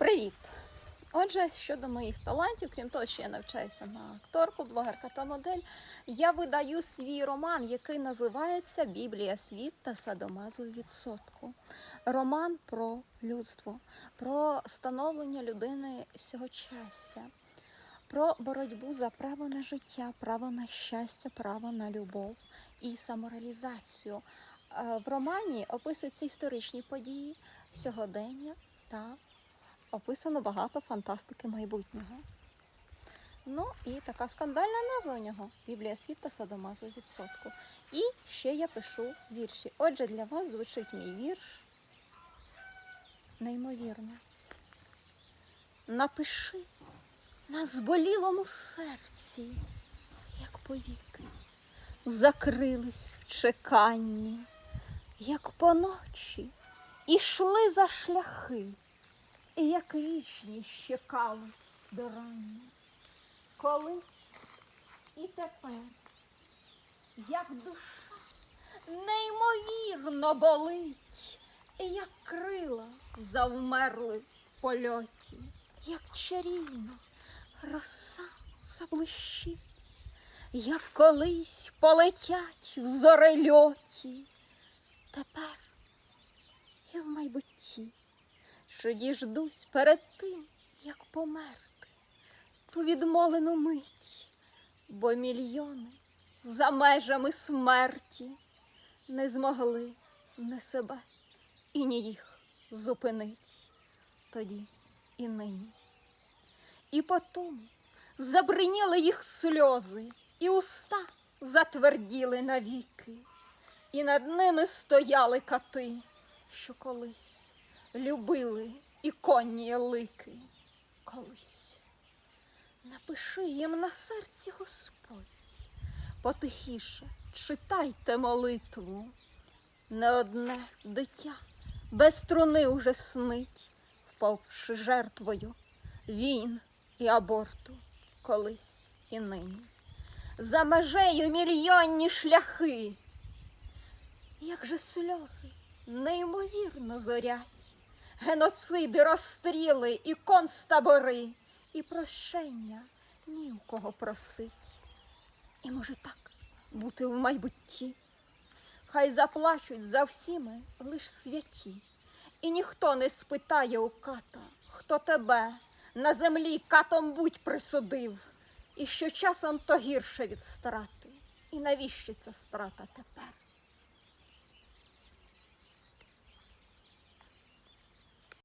Привіт! Отже, щодо моїх талантів, крім того, що я навчаюся на акторку, блогерка та модель, я видаю свій роман, який називається Біблія світ та садомазу відсотку. Роман про людство, про становлення людини сьогочасся, про боротьбу за право на життя, право на щастя, право на любов і самореалізацію. Е, В романі описуються історичні події, сьогодення та описано багато фантастики майбутнього. Ну і така скандальна назва у нього Біблія світ та садомазу відсотку. І ще я пишу вірші. Отже, для вас звучить мій вірш неймовірно. Напиши на зболілому серці, як повіки, закрились в чеканні, як поночі ішли за шляхи, і як вічні щекали до рання. Колись і тепер, як душа неймовірно болить, і як крила завмерли в польоті, як чарівно роса заблищить, як колись полетять в зорельоті, тепер і в майбутті, що діждусь перед тим, як померти, ту відмолену мить, бо мільйони за межами смерті не змогли не себе і ні їх зупинить тоді і нині. І потом забриніли їх сльози, і уста затверділи навіки, і над ними стояли кати, що колись любили і конні лики. Колись напиши їм на серці Господь, потихіше читайте молитву. Не одне дитя без струни уже снить, впавши жертвою війн і аборту колись і нині. За межею мільйонні шляхи, як же сльози неймовірно зорять, геноциди, розстріли і концтабори, і прощення ні у кого просить. І може так бути в майбутті. Хай заплачуть за всіми лиш святі, і ніхто не спитає у ката, хто тебе на землі катом будь присудив, і що часом то гірше від страти. І навіщо ця страта тепер?